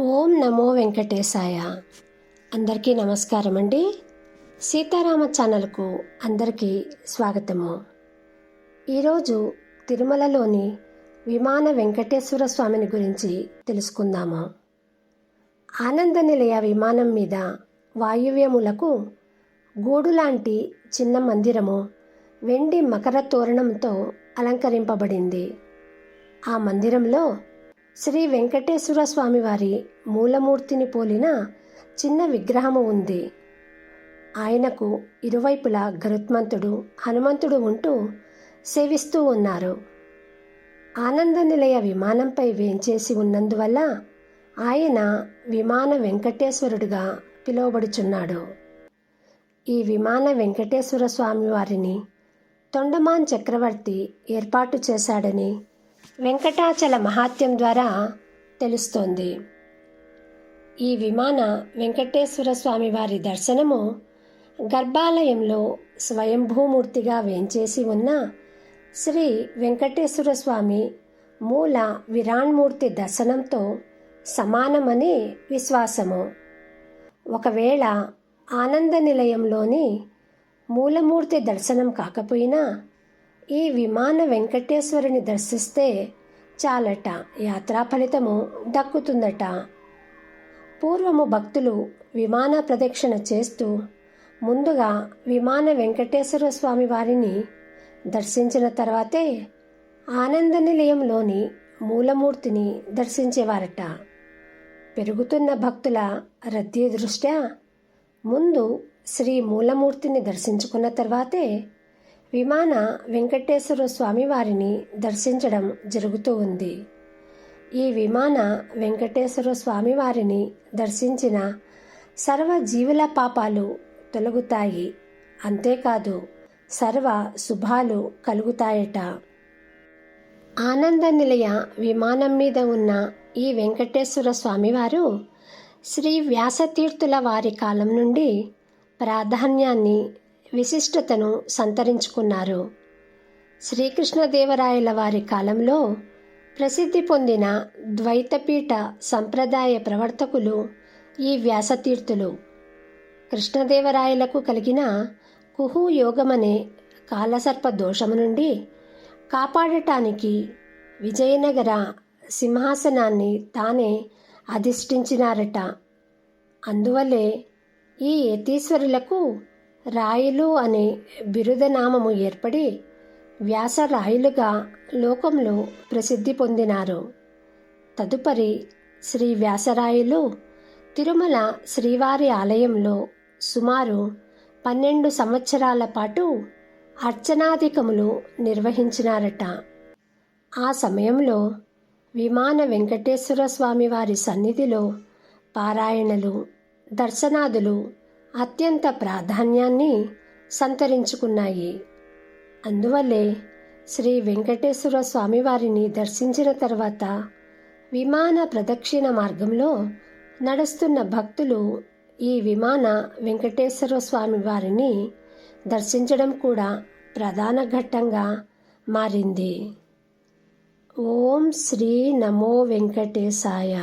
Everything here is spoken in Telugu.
ఓం నమో వెంకటేశాయ. అందరికీ నమస్కారం అండి. సీతారామ ఛానల్కు అందరికీ స్వాగతము. ఈరోజు తిరుమలలోని విమాన వెంకటేశ్వర స్వామిని గురించి తెలుసుకుందాము. ఆనంద నిలయ విమానం మీద వాయువ్యములకు గూడు లాంటి చిన్న మందిరము వెండి మకర తోరణంతో అలంకరింపబడింది. ఆ మందిరంలో శ్రీ వెంకటేశ్వర స్వామివారి మూలమూర్తిని పోలిన చిన్న విగ్రహము ఉంది. ఆయనకు ఇరువైపులా గరుత్మంతుడు హనుమంతుడు ఉంటూ సేవిస్తూ ఉన్నారు. ఆనంద నిలయ విమానంపై వేంచేసి ఉన్నందువల్ల ఆయన విమాన వెంకటేశ్వరుడుగా పిలువబడుచున్నాడు. ఈ విమాన వెంకటేశ్వర స్వామి వారిని తొండమాన్ చక్రవర్తి ఏర్పాటు చేశాడని వెంకటాచల మహాత్యం ద్వారా తెలుస్తోంది. ఈ విమాన వెంకటేశ్వర స్వామి వారి దర్శనము గర్భాలయంలో స్వయంభూమూర్తిగా వేంచేసి ఉన్న శ్రీ వెంకటేశ్వర స్వామి మూల విరాణ్మూర్తి దర్శనంతో సమానమని విశ్వాసము. ఒకవేళ ఆనంద నిలయంలోని మూలమూర్తి దర్శనం కాకపోయినా ఈ విమాన వెంకటేశ్వరుని దర్శిస్తే చాలట. యాత్రా ఫలితము దక్కుతుందట. పూర్వము భక్తులు విమాన ప్రదక్షిణ చేస్తూ ముందుగా విమాన వెంకటేశ్వర స్వామి వారిని దర్శించిన తర్వాతే ఆనంద నిలయంలోని మూలమూర్తిని దర్శించేవారట. పెరుగుతున్న భక్తుల రద్దీ దృష్ట్యా ముందు శ్రీ మూలమూర్తిని దర్శించుకున్న తర్వాతే విమాన వెంకటేశ్వర స్వామి వారిని దర్శించడం జరుగుతూ ఉంది. ఈ విమాన వెంకటేశ్వర స్వామి వారిని దర్శించిన సర్వ జీవుల పాపాలు తొలగుతాయి. అంతేకాదు సర్వ శుభాలు కలుగుతాయట. ఆనంద నిలయ విమానం మీద ఉన్న ఈ వెంకటేశ్వర స్వామివారు శ్రీ వ్యాసతీర్థుల వారి కాలం నుండి ప్రాధాన్యాన్ని విశిష్టతను సంతరించుకున్నారు. శ్రీకృష్ణదేవరాయల వారి కాలంలో ప్రసిద్ధి పొందిన ద్వైతపీఠ సంప్రదాయ ప్రవర్తకులు ఈ వ్యాసతీర్థులు. కృష్ణదేవరాయలకు కలిగిన కుహు యోగమనే కాలసర్ప దోషము నుండి కాపాడటానికి విజయనగర సింహాసనాన్ని తానే అధిష్ఠించినారట. అందువల్లే ఈ యతీశ్వరులకు రాయులు అనే బిరుదనామము ఏర్పడి వ్యాసరాయులుగా లోకంలో ప్రసిద్ధి పొందినారు. తదుపరి శ్రీ వ్యాసరాయులు తిరుమల శ్రీవారి ఆలయంలో సుమారు పన్నెండు సంవత్సరాల పాటు అర్చనాధికములు నిర్వహించినారట. ఆ సమయంలో విమాన వెంకటేశ్వర స్వామి వారి సన్నిధిలో పారాయణలు దర్శనాదులు అత్యంత ప్రాధాన్యాన్ని సంతరించుకున్నాయి. అందువల్లే శ్రీ వెంకటేశ్వర స్వామివారిని దర్శించిన తర్వాత విమాన ప్రదక్షిణ మార్గంలో నడుస్తున్న భక్తులు ఈ విమాన వెంకటేశ్వర స్వామి వారిని దర్శించడం కూడా ప్రధాన ఘట్టంగా మారింది. ఓం శ్రీ నమో వెంకటేశాయ.